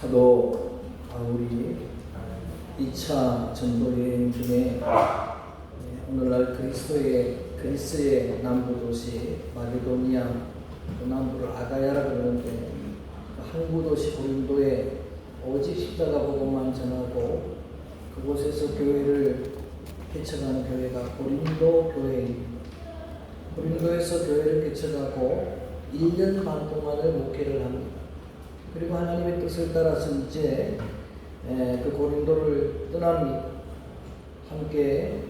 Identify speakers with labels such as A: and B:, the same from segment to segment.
A: 사도 바울이 2차 전도 여행 중에 오늘날 그리스도의 그리스의 남부 도시 마게도니아 그 남부를 아가야라 그러는데 그 항구 도시 고린도에 오직 십자가 복음만 전하고 그곳에서 교회를 개척하는 교회가 고린도 교회입니다. 고린도에서 교회를 개척하고 1년 반 동안을 목회를 합니다. 그리고 하나님의 뜻을 따라서 이제 에, 그 고린도를 떠납니다. 함께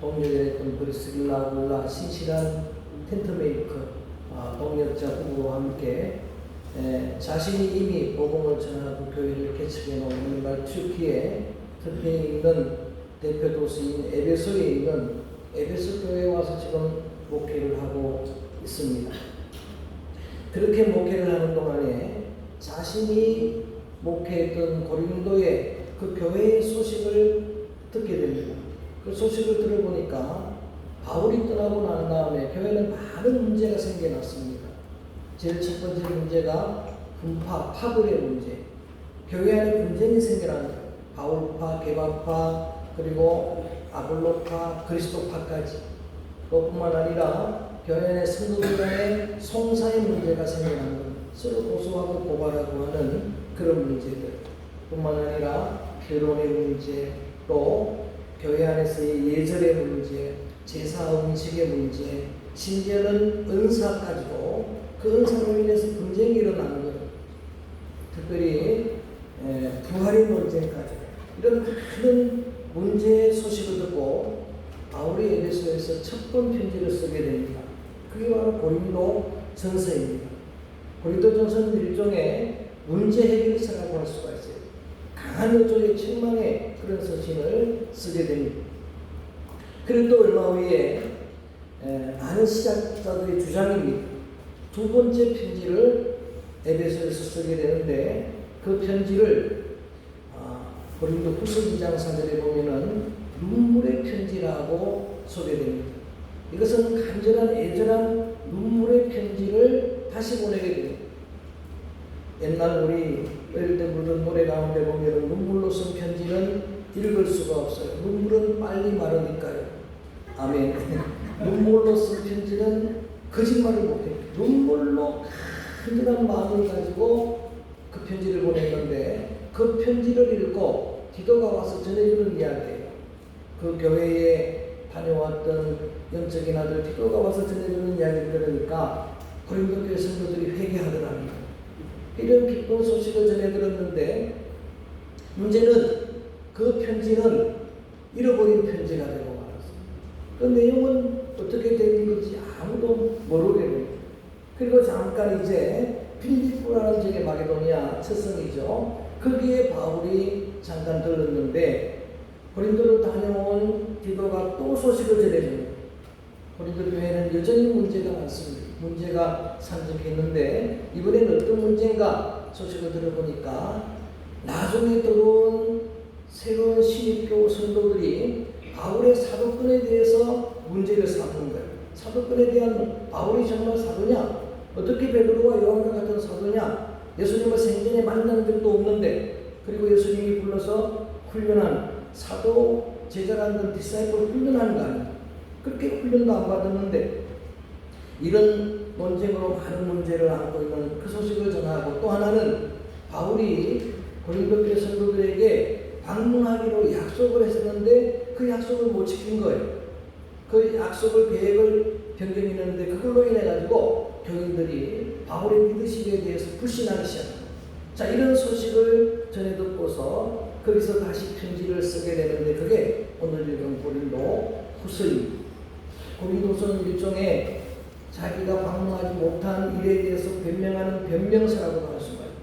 A: 동료였던 브리스길라 골라 신실한 텐트메이커 아, 동역자 부부와 함께 에, 자신이 이미 복음을 전하고 교회를 개척해 놓은 튀르키예 터키에 있는 대표 도시인 에베소에 있는 에베소 교회에 와서 지금 목회를 하고 있습니다. 그렇게 목회를 하는 동안에 자신이 목회했던 고린도의 그 교회의 소식을 듣게 됩니다. 그 소식을 들어보니까 바울이 떠나고 난 다음에 교회는 많은 문제가 생겨났습니다. 제일 첫 번째 문제가 분파, 파벌의 문제. 교회 안에 분쟁이 거예요. 바울파, 개바파, 그리고 아볼로파, 그리스도파까지. 그뿐만 아니라 교회 안에 성도들 간에 송사의 문제가 거예요. 서로 고소하고 고발하고 하는 그런 문제들 뿐만 아니라 결혼의 문제 또 교회 안에서의 예절의 문제 제사 음식의 문제 심지어는 은사까지도 그 은사로 인해서 분쟁이 일어나는 거예요. 특별히 에, 부활의 논쟁까지 이런 많은 문제의 소식을 듣고 바울이 에베소에서 첫 번 편지를 쓰게 됩니다. 그게 바로 고린도 전서입니다. 고린도 전서는 일종의 문제 해결서라고 할 수가 있어요. 강한 요조의 책망의 그런 서신을 쓰게 됩니다. 그리고 또 얼마 후에 에, 많은 시작자들의 주장입니다. 두 번째 편지를 에베소에서 쓰게 되는데 그 편지를 아, 고린도 후서 2장 4절에 보면은 눈물의 편지라고 소개됩니다. 이것은 간절한 애절한 눈물의 편지를 다시 보내게 됩니다. 옛날 우리 어릴 때 부르던 노래 가운데 보면 눈물로 쓴 편지는 읽을 수가 없어요. 눈물은 빨리 마르니까요. 아멘. 눈물로 쓴 편지는 거짓말을 못해요. 눈물로 간절한 마음을 가지고 그 편지를 보냈는데 그 편지를 읽고 디도가 와서 전해주는 이야기예요. 그 교회에 다녀왔던 영적인 아들 디도가 와서 전해주는 이야기를 들으니까 고린도 교회 성도들이 회개하더랍니다. 이런 기쁜 소식을 전해 들었는데 문제는 그 편지는 잃어버린 편지가 되고 말았어요. 그 내용은 어떻게 된 건지 아무도 모르게. 그리고 잠깐 이제 필리프라는 지역의 마게도니아 첫성이죠. 거기에 바울이 잠깐 들렀는데 고린도를 다녀온 디도가 또 소식을 전해줍니다. 고린도 교회는 여전히 문제가 많습니다. 문제가 산적했는데 이번에는 어떤 문제인가 소식을 들어보니까 나중에 들어온 새로운 신입교 성도들이 바울의 사도권에 대해서 문제를 삼는 거예요. 사도권에 대한 바울이 정말 사도냐? 어떻게 베드로와 요한과 같은 사도냐? 예수님을 생전에 만난 적도 없는데 그리고 예수님이 불러서 훈련한 사도 제자라는 디사이플 훈련하는 거 아니에요? 그렇게 훈련도 안 받았는데 이런 논쟁으로 많은 문제를 안고 있는 그 소식을 전하고 또 하나는 바울이 고린도 교회 성도들에게 방문하기로 약속을 했었는데 그 약속을 못 지킨 거예요. 그 약속을 계획을 변경했는데 그걸로 인해 가지고 교인들이 바울의 리더십에 대해서 불신하기 시작합니다. 자 이런 소식을 전해 듣고서 거기서 다시 편지를 쓰게 되는데 그게 오늘 읽은 고린도 후서입니다. 고린도서는 일종의 자기가 방문하지 못한 일에 대해서 변명하는 변명서라고 할 수가 있습니다.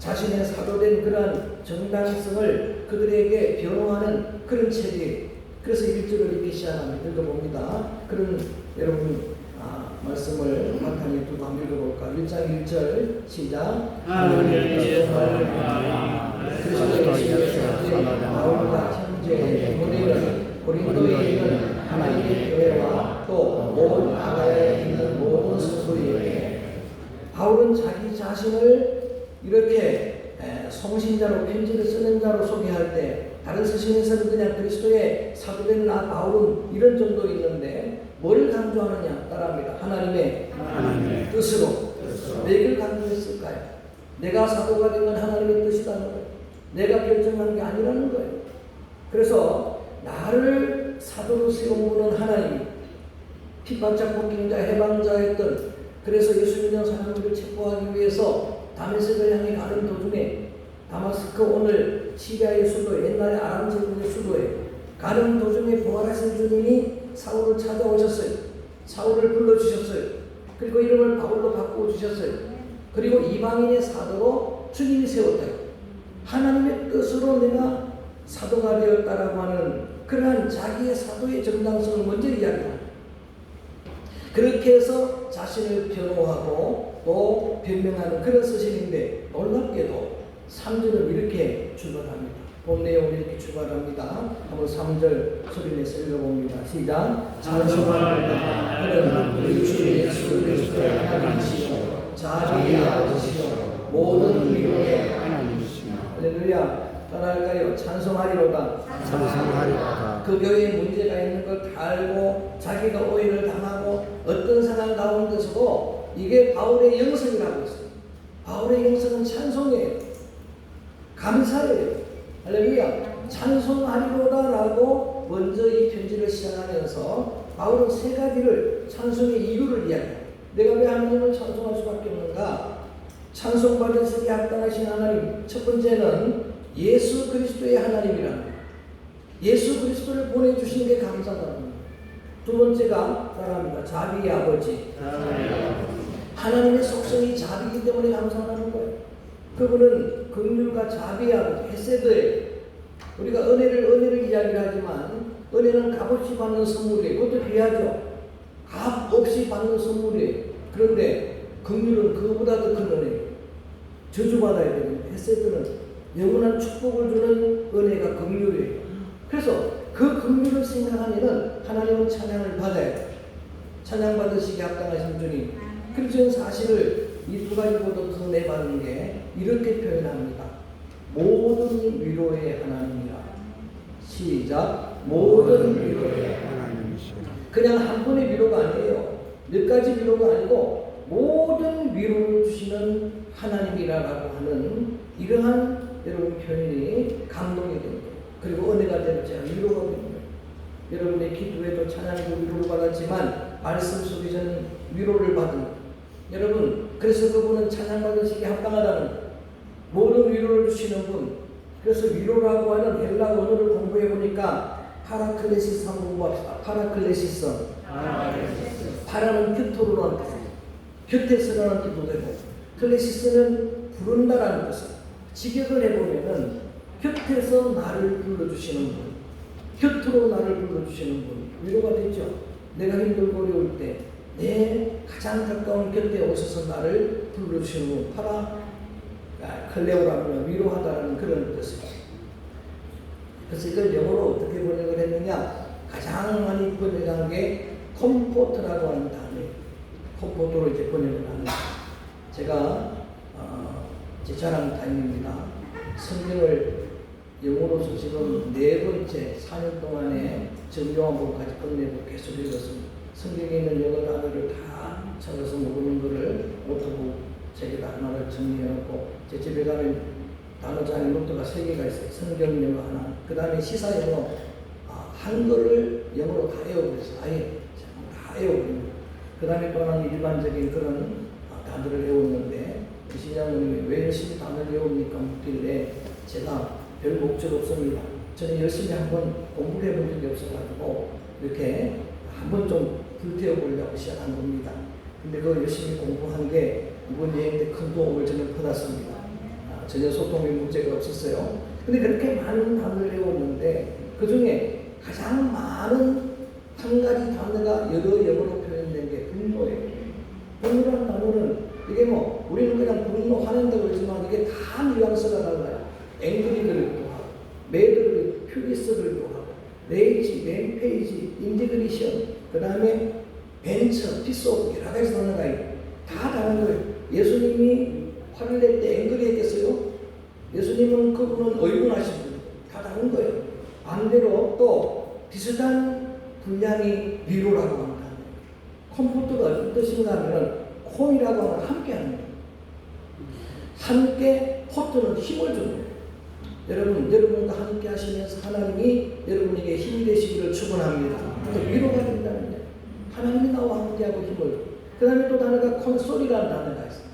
A: 자신의 사도된 그러한 정당성을 그들에게 변호하는 그런 책이에요. 그래서 일절을 이렇게 시작합니다. 읽어봅니다. 그런 여러분 아, 말씀을 두고 한번 읽어볼까? 1장 1절 시작.
B: 하나님의 사랑과
A: 그리스도 예수께서 바울과 형제 우리는 고린도에 있는 하나님의 또온 아가야에 있는 모든 성도에게 바울은 자기 자신을 이렇게 에, 송신자로 편지를 쓰는 자로 소개할 때 다른 서신에서는 그냥 그리스도의 사도된 나 바울은 이런 정도 있는데 뭘 강조하느냐 따라합니다. 하나님의,
B: 하나님의
A: 뜻으로 내를 강조했을까요? 내가 사도가 된 건 하나님의 뜻이라는 거예요. 내가 결정한 게 아니라는 거예요. 그래서 나를 사도로 세운 분은 하나님, 핍박자, 폭행자, 해방자였던 그래서 예수 믿는 사람들을 체포하기 위해서 다메섹을 향해 가는 도중에 다마스크 오늘 시리아의 수도 옛날에 아람 제국의 수도에 가는 도중에 부활하신 주님이 사울을 찾아오셨어요. 사울을 불러주셨어요. 그리고 이름을 바울로 바꾸어 주셨어요. 그리고 이방인의 사도로 주님이 세웠다. 하나님의 뜻으로 내가 사도가 되었다라고 하는 그러한 자기의 사도의 정당성을 먼저 이야기합니다. 그렇게 해서 자신을 변호하고 또 변명하는 그런 서신인데 놀랍게도 3절은 이렇게 출발합니다. 본 내용은 이렇게 출발합니다. 한번 3절 소리내서 읽어봅니다. 시작.
B: 찬송하리라.
A: 그는 우리 주 예수 그리스도의 하나님이시요 자비의 아버지시요 모든 위로의
C: 하나님이시여
A: 할렐루야 따라할까요? 찬송하리로다
C: 찬송하리로다
A: 그 교회에 문제가 있는 걸 다 알고 자기가 오해를 당하고 어떤 상황 가운데서도 이게 바울의 영성이라고 했어요. 바울의 영성은 찬송이에요. 감사예요. 할렐루야. 찬송하리로다라고 먼저 이 편지를 시작하면서 바울은 세 가지를 찬송의 이유를 이야기해요. 내가 왜 하나님을 찬송할 수밖에 없는가? 찬송받은 세계 합당하신 하나님. 첫 번째는 예수 그리스도의 하나님이라는 거예요. 예수 그리스도를 보내주신 게 감사다. 두 번째가 따라합니다. 자비의 아버지. 하나님의 속성이 자비이기 때문에 감사하는 거예요. 그분은 긍휼과 자비의 아버지, 헤세드예요. 우리가 은혜를 은혜를 이야기를 하지만 은혜는 값없이 받는 선물이에요. 그것도 귀하죠. 값 없이 받는 선물이에요. 그런데 긍휼은 그보다 더큰 은혜예요. 저주받아야 됩니다. 헤세드는 영원한 축복을 주는 은혜가 긍휼이에요. 그래서 그 긍휼을 생각하면은 하나님은 찬양을 받아야 돼요. 찬양 받으시기 합당하신 주님. 그래서 저는 사실을 이 두 가지보다 더 내받는 게 이렇게 표현합니다. 모든 위로의 하나님이라. 시작. 모든 위로의
C: 하나님이시여
A: 그냥 한 번의 위로가 아니에요. 몇 가지 위로가 아니고 모든 위로를 주시는 하나님이라고 하는 이러한 여러분 표현이 감동이 됩니다. 그리고 은혜가 되는 제가 위로가 됩니다. 여러분의 기도에도 찬양도 위로를 받았지만 말씀 속에서는 위로를 받은 여러분 그래서 그분은 찬양받으시기 합당하다는 모든 위로를 주시는 분 그래서 위로라고 하는 헬라 언어를 공부해 보니까 파라클레시스 한번 공부합시다. 파라클레시스 파라는 큐토로라는 뜻이에요. 곁에서라는 뜻도 되고 클레시스는 부른다라는 뜻이에요. 직역을 해보면은 곁에서 나를 불러주시는 분, 곁으로 나를 불러주시는 분, 위로가 되죠. 내가 힘들고 어려울 때 내 가장 가까운 곁에 오셔서 나를 불러주시는 분, 파라 아, 클레오라면 위로하다는 그런 뜻이에요. 그래서 이걸 영어로 어떻게 번역을 했느냐? 가장 많이 번역한 게 컴포트라고 하는 단어예요. 컴포트로 이제 번역을 하는 거예요. 제가 어, 제 자랑 타임입니다. 성경을 영어로서 지금 네 번째 4년 동안에 정요한복까지 끝내고 계속 읽었습니다. 성경에 있는 영어 단어를 다 찾아서 모르는 거를 노트북 책에다 하나를 정리해놓고 제 집에 가면 단어장에 노트가 세 개가 있어요. 성경 영어 하나, 그 다음에 시사 영어, 아, 한글을 영어로 다 외워버렸어요. 아예 다 외워버립니다. 그 다음에 또 하나는 일반적인 그런 아, 단어를 외웠는데 그 신장님이 왜 열심히 단어를 외웁니까? 묻길래 제가 별 목적 없습니다. 저는 열심히 한번 공부를 해본 적이 없어가지고 이렇게 한번 좀 불태워 보려고 시작한 겁니다. 근데 그 열심히 공부한 게 이번 여행 때 큰 도움을 저는 받았습니다. 아, 전혀 소통에 문제가 없었어요. 근데 그렇게 많은 단어를 외웠는데 그 중에 가장 많은 한 가지 단어가 여러 영어로 표현된 게 분노예요. 분노라는 단어는 이게 뭐 우리는 그냥 분노 화낸다고 그러지만 이게 다 뉘앙스가 달라요. 앵그리들도 하고 매드를 퓨리스들도 하고 레이지, 램페이지, 인디그리션 그 다음에 벤처, 피소 여러 가지 단어가 다 다른 거예요. 예수님은 그분은 의분하신 분. 다 다른 거예요. 반대로 또 비슷한 분량이 위로라고 합니다. 컴포트가 어떤 뜻인가 하면 콤이라고 하면 함께 하는 거예요. 함께 포트는 힘을 주는 거예요. 여러분, 여러분과 함께 하시면서 하나님이 여러분에게 힘이 그래서 위로가 된다는 거예요. 하나님이 나와 함께하고 힘을 줘. 그 다음에 또 단어가 콘솔이라는 단어가 있어요.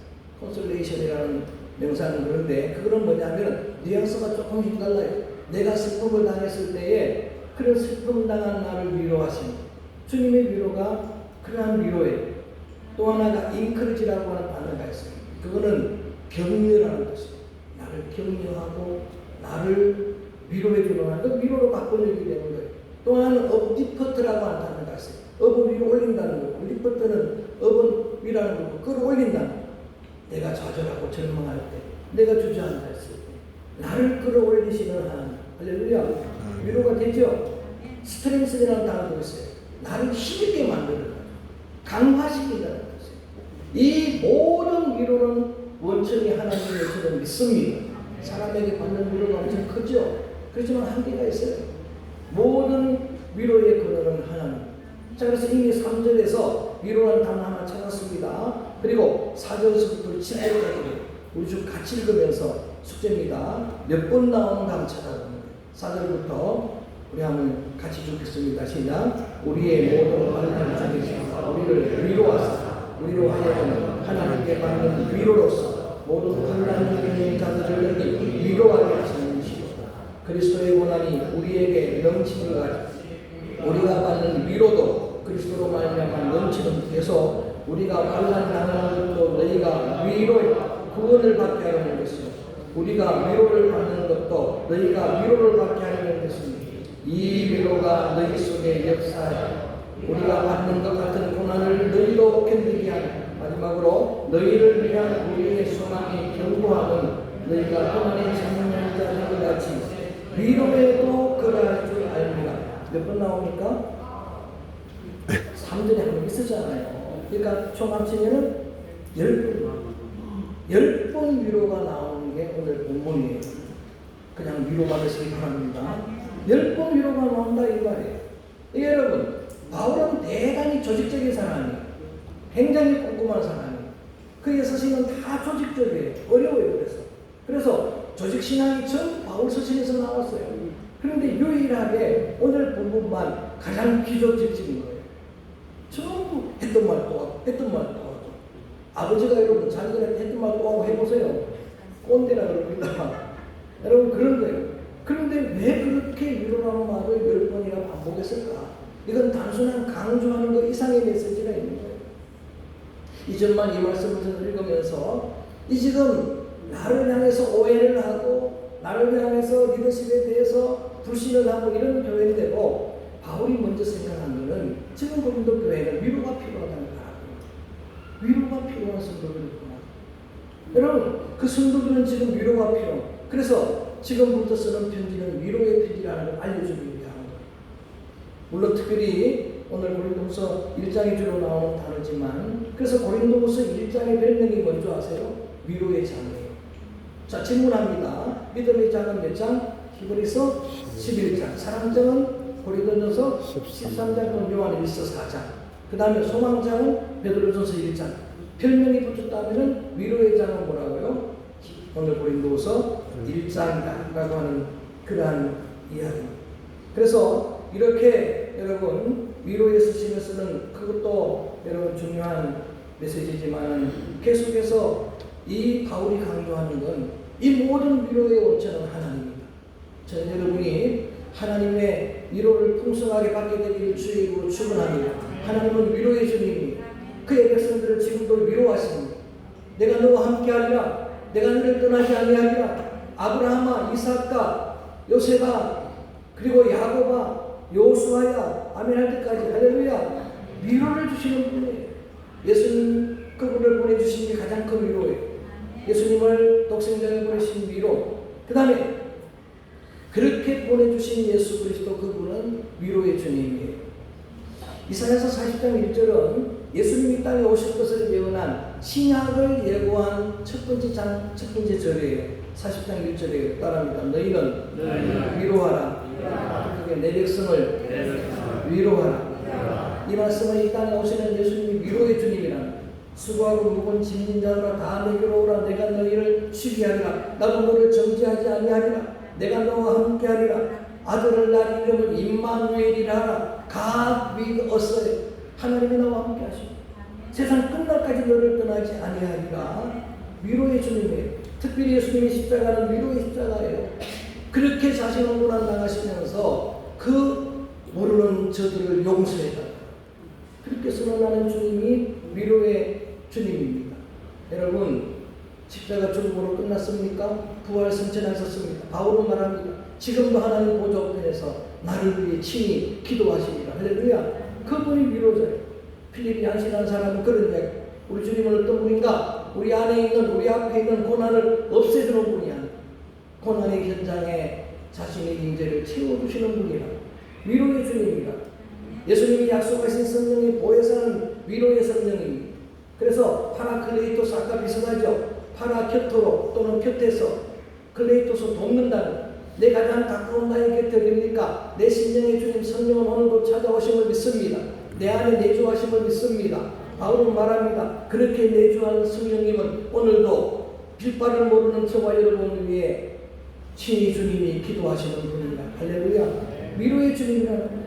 A: 콘솔레이션이라는 명사는 그런데 그거는 뭐냐면 뉘앙스가 조금씩 달라요. 내가 슬픔을 당했을 때에 그런 슬픔 당한 나를 위로하시는 주님의 위로가 그러한 위로예요. 또 하나가 인크리지라고 하는 단어가 있어요. 그거는 격려라는 뜻이에요. 나를 격려하고 나를 위로해 주는 그 위로로 바꿔주게 되는 거예요. 또 하나는 업디퍼트라고 하는 단어가 있어요. 업을 위로 올린다는 거고, 리퍼트는 업은 위라는 거고, 그걸 올린다는 거예요. 내가 좌절하고 절망할 때, 내가 주저앉아 있을 때, 나를 끌어올리시는 하나님. 할렐루야. 위로가 되죠? 스트렝스라는 단어도 있어요. 나를 힘있게 만드는 강화시킨다는 뜻이에요. 이 모든 위로는 원천이 하나님의 저는 믿습니다. 사람에게 받는 위로가 엄청 크죠? 그렇지만 한계가 있어요. 모든 위로의 근원은 하나님. 자, 그래서 이미 3절에서 위로라는 단어 하나 찾았습니다. 그리고 4절에서부터 7절까지 우리 좀 같이 읽으면서 숙제입니다. 몇 번 나오는가 한번 찾아보는 거예요. 4절부터 우리 한번 같이 읽겠습니다. 시작. 우리의 모든 환난 중에서 우리를 위로하사 우리로 하여금 하나님께 받는 위로로서 모든 환난 중에 자들을 위로하게 이시오. 그리스도의 고난이 우리에게 넘치는 것 우리가 받는 위로도 그리스도로 말미암아 넘치는 데서 우리가 환난 당하는 것도 너희가 위로의 구원을 받게 하려는 것이요 우리가 위로를 받는 것도 너희가 위로를 받게 하려는 것입니다. 이 위로가 너희 속에 역사해 우리가 받는 것 같은 고난을 너희도 견디게 하며 마지막으로 너희를 위한 우리의 소망이 견고함은 너희가 고난에 참여한 자들 같이 위로에도 그러할 줄 알미라 몇 번 나옵니까? 3절에 한번 있었잖아요. 그러니까 총 합치면은 10번. 10번 위로가 나오는 게 오늘 본문이에요. 그냥 위로 받으시기 바랍니다. 10번 위로가 나온다 이 말이에요. 이 여러분 바울은 대단히 조직적인 사람이에요. 굉장히 꼼꼼한 사람이에요. 그의 서신은 다 조직적이에요. 어려워요 그래서. 그래서 조직 신앙이 전 바울 서신에서 나왔어요. 그런데 유일하게 오늘 본문만 가장 비조직적인 거예요. 전부 했던 말또 했던 말 또 하고. 아버지가 여러분 자기가 했던 말 또 하고 해보세요. 꼰대라 그럽니다 여러분 그런 거예요. 그런데 왜 그렇게 위로라는 말을 열 번이나 반복했을까? 이건 단순한 강조하는 것 이상의 메시지가 있는 거예요. 이전만 이 말씀을 읽으면서 이 지금 나를 향해서 오해를 하고 나를 향해서 리더십에 대해서 불신을 하고 이런 교회인데도 바울이 먼저 생각한 것은 지금 고린도 교회는 위로가 필요하다는 거라고 위로가 필요한 성도들이구나 여러분 그 성도들은 지금 위로가 필요 그래서 지금부터 쓰는 편지는 위로의 편지라는 걸 알려주기 위한 거예요 물론 특별히 오늘 고린도후서 1장이 주로 나오는 단어지만 그래서 고린도후서 1장의 별명이 뭔지 아세요? 위로의 장이에요. 자 질문합니다. 믿음의 장은 몇 장? 히브리서 11장. 사랑장은 고린도전서 13장 또 요한일서 4장. 그 다음에 소망장은 베드로전서 1장. 별명이 붙였다면 위로의 장은 뭐라고요? 오늘 고린도후서 1장이다라고 하는 그러한 이야기입니다. 그래서 이렇게 여러분 위로의 서신에서는 그것도 여러분 중요한 메시지지만 계속해서 이 바울이 강조하는 건 이 모든 위로의 원천은 하나님입니다. 저는 여러분이 하나님의 위로를 풍성하게 받게 되기를 주의 이름으로 축원합니다. 하나님은 위로의 주님입니다. 그의 백성들을 지금도 위로하십니다. 내가 너와 함께하리라. 내가 너를 떠나지 아니하리라. 아브라함아, 이삭과 요셉아, 그리고 야고바, 요수아야, 아멘 할 때까지 할렐루야. 위로를 주시는 분이에요. 예수님 그분을 보내주신 게 가장 큰 위로예요. 예수님을 독생자를 보내신 위로. 그 다음에 그렇게 보내주신 예수 그리스도 그분은 위로의 주님이에요. 이사야서 40장 1절은 예수님이 땅에 오실 것을 예언한 신약을 예고한 첫 번째 장, 첫 번째 절이에요. 40장 1절이에요. 따라합니다. 너희는 위로하라. 그게 내 백성을 위로하라. 이 말씀은 이 땅에 오시는 예수님이 위로의 주님이라는. 수고하고 무거운 짐진 자들아 다 내게로 오라. 내가 너희를 쉬게 하리라. 나도 너를 정죄하지 아니하리라. 내가 너와 함께 하리라. 아들을 낳은 이름을 임마누엘이라 하라. God with us 하나님이 나와 함께 하시고 세상 끝날까지 너를 떠나지 아니하리라. 위로의 주님이에요 특별히 예수님의 십자가는 위로의 십자가예요. 그렇게 자신을 고난 당하시면서 그 모르는 저들을 용서해달라. 그렇게 선언하는 주님이 위로의 주님입니다. 여러분 십자가 죽음으로 끝났습니까? 부활 승천하셨습니다. 바울은 말합니다. 지금도 하나님 보좌 우편에서 나를 위해 친히 기도하시리라. 할렐루야. 그분이 위로자예요. 필립이 안신한 사람은 그런 이야기. 우리 주님은 어떤 분인가? 우리 안에 있는 우리 앞에 있는 고난을 없애주는 분이 아니라 고난의 현장에 자신의 인재를 채워주시는 분이라. 위로의 주님이라. 예수님이 약속하신 성령의 보혜사는 위로의 성령입니다. 그래서 파라클레이토스 아까 비슷하죠. 파라큐토로 또는 큐테서 클레이토스 돕는다는 내 가장 가까운 나의 곁에 어딥니까? 내 심령의 주님 성령은 오늘도 찾아오심을 믿습니다. 내 안에 내주하심을 믿습니다. 바울은 말합니다. 그렇게 내주하는 성령님은 오늘도 빌바를 모르는 저와 여러분을 위해 친히 주님이 기도하시는 분입니다. 할렐루야. 위로의 주님이라는 거예요.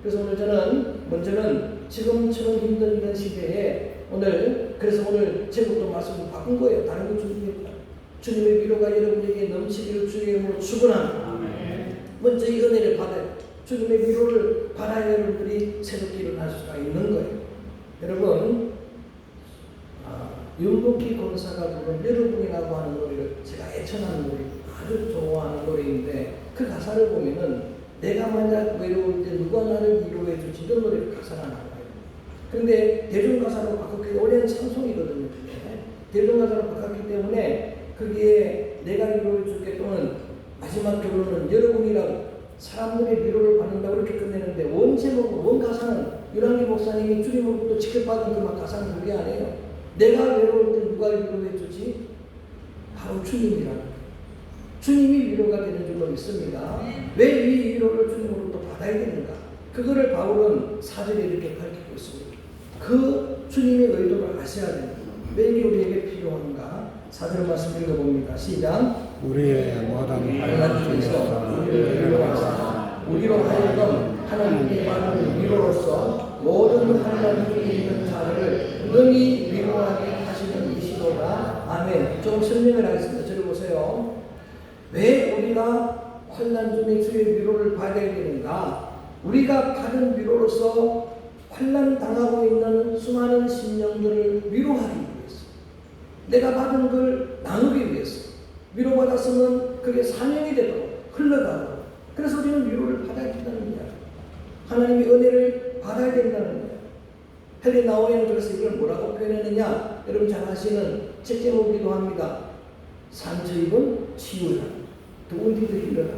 A: 그래서 오늘 저는 먼저는 지금처럼 힘든 시대에 오늘 그래서 오늘 제목도 말씀을 바꾼 거예요. 다른 거 주님입니다. 주님의 위로가 여러분에게 넘치기를 주의 이름으로 축원합니다. 먼저 이 은혜를 받아요. 주님의 위로를 받아야 여러분들이 새롭게 일어날 수가 있는 거예요. 여러분, 아, 윤복희 권사가 부른 여러분이라고 하는 노래를 제가 애청하는 노래, 아주 좋아하는 노래인데 그 가사를 보면은 내가 만약 외로울 때 누가 나를 위로해 주지 이런 노래를 가사가 나와요. 근데 대중가사로 바꿨기 원래는 찬송이거든요. 대중가사로 바꿨기 때문에 거기에 내가 위로해 줄게 또는 마지막 결론은 여러분이라고 사람들의 위로를 받는다고 이렇게 끝내는데 원 제목은 원 가사는 유랑기 목사님이 주님으로부터 직접 받은 그 가사는 그게 아니에요. 내가 외로울 때 누가 위로해 주지? 바로 주님이라는. 주님이 위로가 되는 줄로 믿습니다. 왜 이 위로를 주님으로부터 받아야 되는가? 그거를 바울은 사절에 이렇게 밝히고 있습니다. 그 주님의 의도를 아셔야 됩니다. 왜 우리에게 필요한가? 사절 말씀 읽어봅니다. 시작.
C: 우리의 모든
A: 하나님
C: 하나님께서
A: 우리를 위로하사 우리로 하여금 하나님께 받는 위로로서 모든 하나님께 있는 자를 능히 위로하게 하시는 이시도다. 아멘. 좀 설명을 하겠습니다. 저를 보세요. 왜 우리가 환난 중에 주의 위로를 받아야 되는가? 우리가 받은 위로로서 환난 당하고 있는 수많은 심령들을 위로하기 위해서, 내가 받은 걸 나누기 위해서, 위로받았으면 그게 사명이 되도록 흘러가고, 그래서 우리는 위로를 받아야 된다는 거야. 하나님의 은혜를 받아야 된다는 거야. 헬리 나오에는 그래서 이걸 뭐라고 표현했느냐? 여러분 잘 아시는 책 제목이기도 합니다. 상처 입은 치유다. 두분 뒤도 흘러가.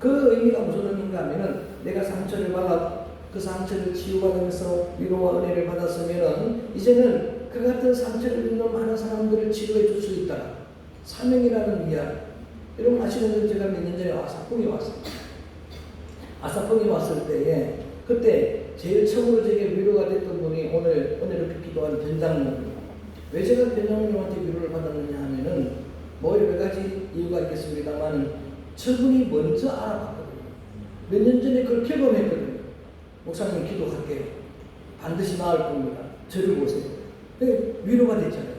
A: 그 의미가 무슨 의미인가 하면은 내가 상처를 받아 그 상처를 치유받으면서 위로와 은혜를 받았으면은 이제는 그 같은 상처를 입는 많은 사람들을 치료해 줄 수 있다. 사명이라는 이야기. 여러분 아시는 제가 몇 년 전에 아사풍이 왔어요. 아사풍이 왔을 때에 그때 제일 처음으로 제게 위로가 됐던 분이 오늘 오늘 이렇게 기도한 변장로입니다. 왜 제가 변장로님한테 위로를 받았느냐 하면은 뭐 여러 가지 이유가 있겠습니다만 저분이 먼저 알아봤거든요. 몇 년 전에 그걸 경험했거든요. 목사님 기도할게요. 반드시 나을 겁니다. 저를 보세요. 근데 위로가 됐잖아요.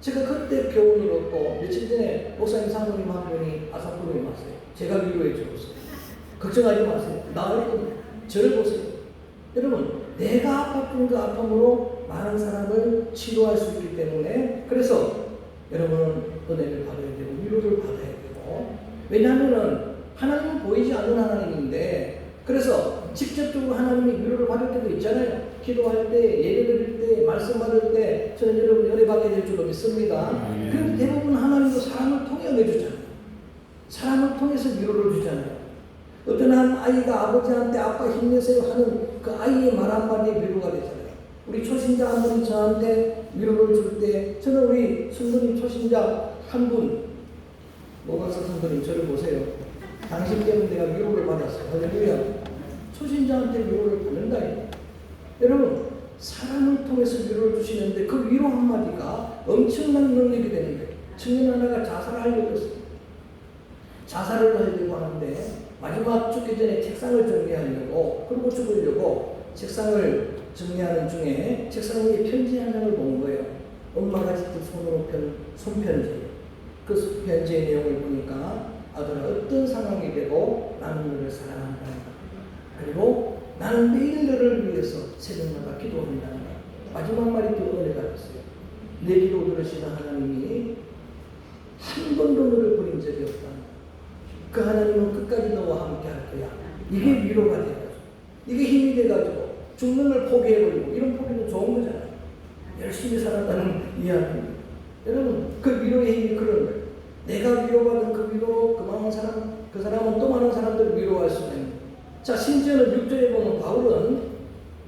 A: 제가 그때 교훈을 얻고 며칠 전에 목사님 사모님 한 분이 아사프로에 왔어요. 제가 위로해 주었어요. 걱정하지 마세요. 나을 겁니다. 저를 보세요. 여러분, 내가 아팠던 그 아픔으로 많은 사람을 치료할 수 있기 때문에 그래서 여러분은 은혜를 받아야 되고 위로를 받아야 되고 왜냐하면은 하나님은 보이지 않는 하나님인데 그래서 직접적으로 하나님이 위로를 받을 때도 있잖아요. 기도할 때, 예배 드릴 때, 말씀 받을 때 저는 여러분 은혜 받게 될 줄로 믿습니다.
C: 아멘.
A: 그럼 대부분 하나님도 사람을 통해 은혜 주잖아요. 사람을 통해서 위로를 주잖아요. 어떤 한 아이가 아버지한테 아빠 힘내세요 하는 그 아이의 말 한마디에 위로가 되잖아요. 우리 초신자 한 분이 저한테 위로를 줄 때 저는 우리 성도님 초신자 한 분, 노박사 성도님 저를 보세요. 당신 때문에 내가 위로를 받았어요. 할렐루야. 초신자한테 위로를 받는다. 여러분, 사람을 통해서 위로를 주시는데 그 위로 한마디가 엄청난 능력이 되는 거예요. 청년 하나가 자살을 하려고 했어요. 자살을 하려고 하는데 마지막 죽기 전에 책상을 정리하려고 그리고 죽으려고 책상을 정리하는 중에 책상 위에 편지 한 장을 본 거예요. 엄마가 직접 손으로 편 손편지. 그 편지의 내용을 보니까 아들아 어떤 상황이 되고 나는 너를 사랑한다. 그리고 나는 매일 너를 위해서 새벽마다 기도한다. 마지막 말이 또 은혜가 됐어요. 내 기도 들으시는 하나님이 한 번도 너를 버린 적이 없다. 그 하나님은 끝까지 너와 함께 할 거야. 이게 위로가 돼가지고 이게 힘이 돼가지고 죽는 걸 포기해버리고 이런 포기는 좋은 거잖아요. 열심히 살았다는 이야기입니다. 여러분 그 위로의 힘이 그런 거예요. 내가 위로받은 그 위로로 그 많은 사람 그 사람은 또 많은 사람들을 위로할 수 있는. 자 심지어는 6절에 보면 바울은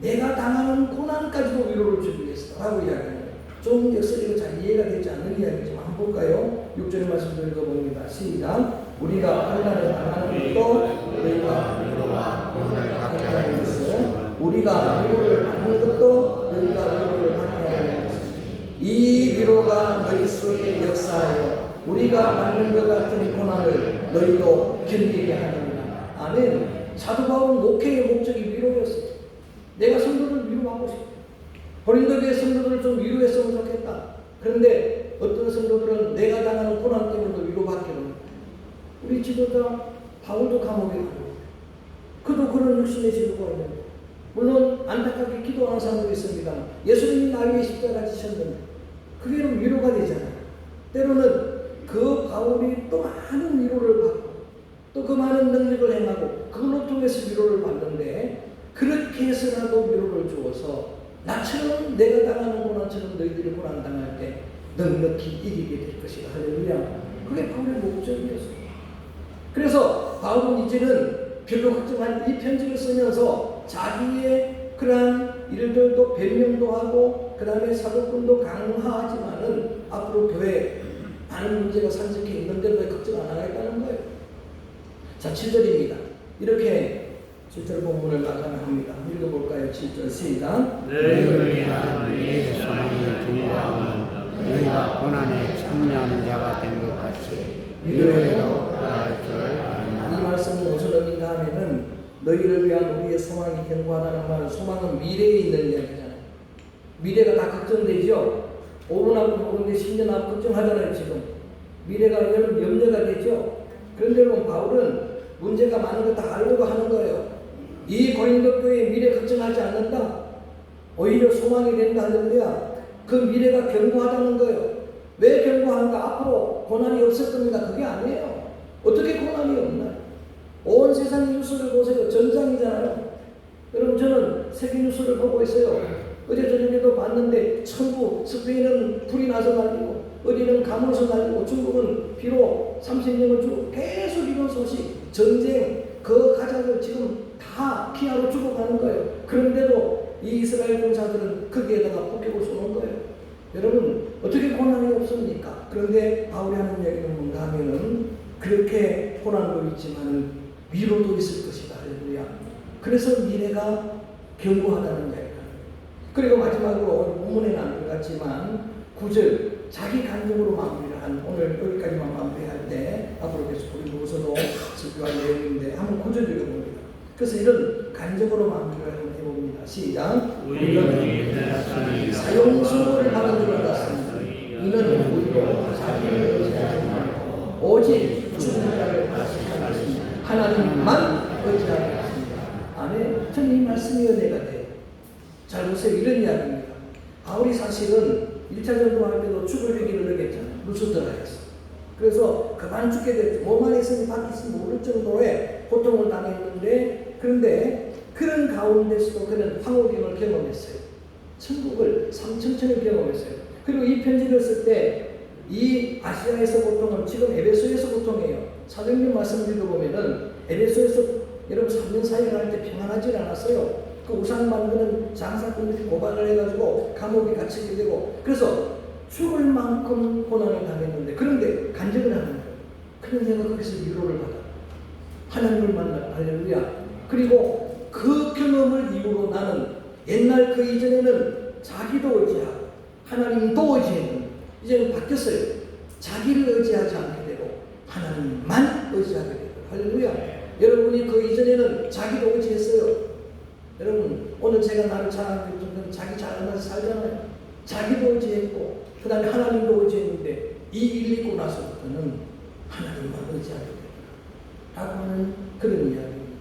A: 내가 당하는 고난까지도 위로를 주기 위해서라고 이야기해요. 좀 역설이고 잘 이해가 되지 않는 이야기지만 한번 볼까요? 6절의 말씀 좀 읽어봅니다. 시작. 우리가 환난을 당하는 것도 너희가 위로와 받게 하는 것은 우리가 위로를 받는 것도 너희가 위로를 받게 하는 것은 이 위로가 너희 속에 역사하여 우리가 받는 것 같은 고난을 너희도 견디게 하느니라. 아멘. 사도 바울은 목회의 목적이 위로였어요. 내가 성도를 위로하고 싶어. 고린도교의 성도들을 좀 위로했으면 좋겠다. 그런데 어떤 성도들은 내가 당하는 고난 때문에도 위로받기로 합니다. 우리 지도자 바울도 감옥에 가고 그도 그런 육신의 지도가 있는데 물론 안타깝게 기도하는 사람도 있습니다. 예수님이 나 위에 십자가 지셨는데 그게 위로가 되잖아요. 때로는 그 바울이 또 많은 위로를 받 많은 능력을 행하고 그걸로 통해서 위로를 받는데 그렇게 해서라도 위로를 주어서 나처럼 내가 당하는 고난처럼 너희들이 고난 당할 때 넉넉히 이기게 될 것이다. 할렐루야. 그게 바울의 목적이었어요. 그래서 바울은 이제는 별로 걱정한 이 편지를 쓰면서 자기의 그러한 일들도 변명도 하고 그 다음에 사도권도 강화하지만은 앞으로 교회 많은 문제가 산적해 있는데 왜 걱정 안 하겠다는 거예요. 자, 7절입니다. 이렇게 7절 본문을 마감합니다. 읽어볼까요? 7절 시작.
B: 위한 네 중요함은
C: 너희가 고난에 참여하는 자가 된 것 같이 위로에도 나을
A: 줄이
C: 아나
A: 말씀은 의미인가 하면은 너희를 위한 우리의 소망이 견고하다는 말은 소망은 미래에 있는 이야기잖아요. 미래가 다 걱정되죠. 5분 앞 모르는데 10년 앞 걱정하잖아요, 지금. 미래가 여러분 염려가 되죠. 그런데 여러분 바울은 문제가 많은 거 다 알고 하는 거예요. 이 고린도 교회의 미래 걱정하지 않는다. 오히려 소망이 된다 할렐루야. 그 미래가 견고하다는 거예요. 왜 견고한가? 앞으로 고난이 없을 겁니다. 그게 아니에요. 어떻게 고난이 없나요? 온 세상 뉴스를 보세요. 전장이잖아요. 여러분 저는 세계 뉴스를 보고 있어요. 어제 저녁에도 봤는데 천국 스페인은 불이 나서 날리고 어디는 가물어서 날리고 중국은 비로 30명을 죽고 계속 이런 소식 전쟁 그 가장을 지금 다 피하러 죽어가는 거예요. 그런데도 이 이스라엘 군사들은 거기에다가 폭격을 쏘는 거예요. 여러분 어떻게 고난이 없습니까? 그런데 바울이 하는 얘기는 뭔가 하면은 그렇게 고난도 있지만 위로도 있을 것이다. 할렐루야. 그래서 미래가 견고하다는 이야기다. 그리고 마지막으로 오늘 본문에는 안 들어갔지만 구절 자기 간증으로 마무리를 한 오늘 여기까지만 마무리할 때 앞으로 계속 집중할 내용인데 한번 구절 읽어봅니다. 그래서 이런 마무리를 한번 해봅니다. 시작.
B: 우리는 내
A: 사용수를 받은 줄 알았습니다. 이는 우리로 자기를 의지하지 말고 오직 하겠습니다. 하나님만. 아멘. 저는 이 말씀이 은혜가 돼요. 잘 보세요. 이런 이야기입니다. 바울이 사실은 1차 전도할 때도 죽을 얘기를 하겠잖아요. 루스드라에서. 그래서 그만 죽게 됐죠. 뭐만 있으면 바뀌지 모를 정도의 고통을 당했는데 그런데 그런 가운데서도 그는 황홀임을 경험했어요. 천국을 삼천천을 경험했어요. 그리고 이 편지를 쓸 때 이 아시아에서 고통은 지금 에베소에서 고통이에요. 사도님 말씀 읽어보면은 에베소에서 여러분 3년 사역을 할 때 평안하지 않았어요. 그 우상 만드는 장사꾼들이 고발을 해가지고 감옥에 갇히게 되고 그래서 죽을 만큼 고난을 당했는데 그런데 간증을 하는. 내가 거기서 위로를 받아. 하나님을 만나 할렐루야. 그리고 그 경험을 이후로 나는 옛날 그 이전에는 자기도 의지하고 하나님도 의지했는데 이제는 바뀌었어요. 자기를 의지하지 않게 되고 하나님만 의지하게 되고 할렐루야. 여러분이 그 이전에는 자기도 의지했어요. 여러분 오늘 제가 나를 자랑하는 좀 자기 자랑하면서 살잖아요. 자기도 의지했고 그 다음에 하나님도 의지했는데 이 일 있고 나서부터는 하나님만 의지하게. 라고 하는 그런 이야기입니다.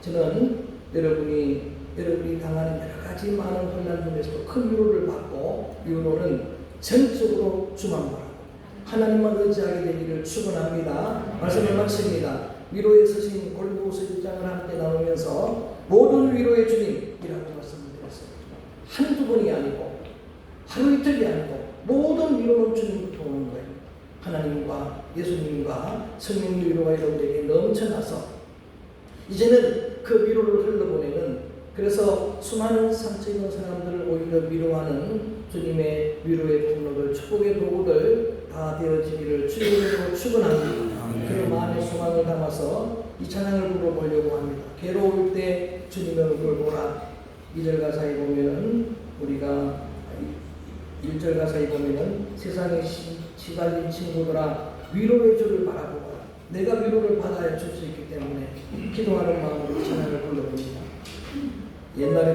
A: 저는 여러분이 여러분이 당하는 여러 가지 많은 혼란 중에서도 큰 위로를 받고 위로는 전적으로 주만 바라고 하나님만 의지하게 되기를 축원합니다. 말씀을 마칩니다. 위로에 서신 골고서 1장을 함께 나누면서 모든 위로의 주님이라고 말씀을 드렸어요. 한두 번이 아니고 하루 이틀이 아니고 모든 위로는 주님부터 오는 거예요. 하나님과 예수님과 성령의 위로가 여러분에게 넘쳐나서 이제는 그 위로를 흘러보내는 그래서 수많은 상처 입은 사람들을 오히려 위로하는 주님의 위로의 폭로들 축복의 도구들 다 되어지기를 주님으로 축원합니다. 그런 마음의 소망을 담아서 이 찬양을 불러보려고 합니다. 괴로울 때 주님의 얼굴을 보라. 2절 가사에 보면은 우리가 1절 가사에 보면은 세상에 시, 시달린 친구들아 위로의 주를 바라보라. 내가 위로를 받아야 줄 수 있기 때문에 기도하는 마음으로 이 찬양을 불러봅니다. 옛날에